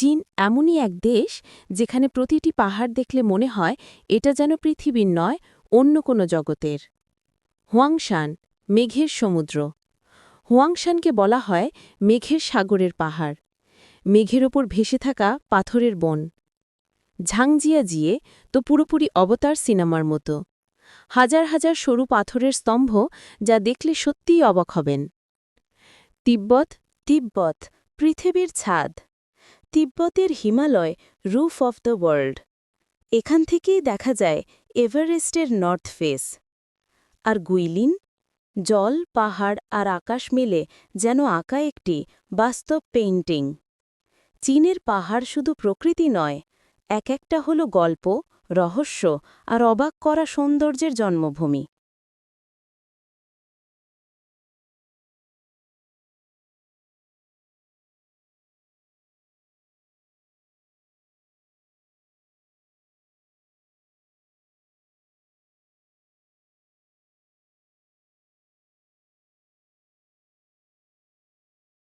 চীন এমনই এক দেশ যেখানে প্রতিটি পাহাড় দেখলে মনে হয় এটা যেন পৃথিবীর নয়, অন্য কোনো জগতের। হুয়াংশান, মেঘের সমুদ্র। হুয়াংশানকে বলা হয় মেঘের সাগরের পাহাড়। মেঘের ওপর ভেসে থাকা পাথরের বন। ঝাংজিয়া জিয়ে তো পুরোপুরি অবতার সিনেমার মতো। হাজার হাজার সরু পাথরের স্তম্ভ যা দেখলে সত্যিই অবাক হবেন। তিব্বত তিব্বত, পৃথিবীর ছাদ। তিব্বতের Himalaya roof of the world এখান থেকেই দেখা যায় এভারেস্টের নর্থ ফেস আর গুইলিন? জল, পাহাড় আর আকাশ মিলে যেন আঁকা একটি বাস্তব পেইন্টিং চীনের পাহাড় শুধু প্রকৃতি নয়, এক একটা হলো গল্প, রহস্য আর অবাক করা সৌন্দর্যের জন্মভূমি।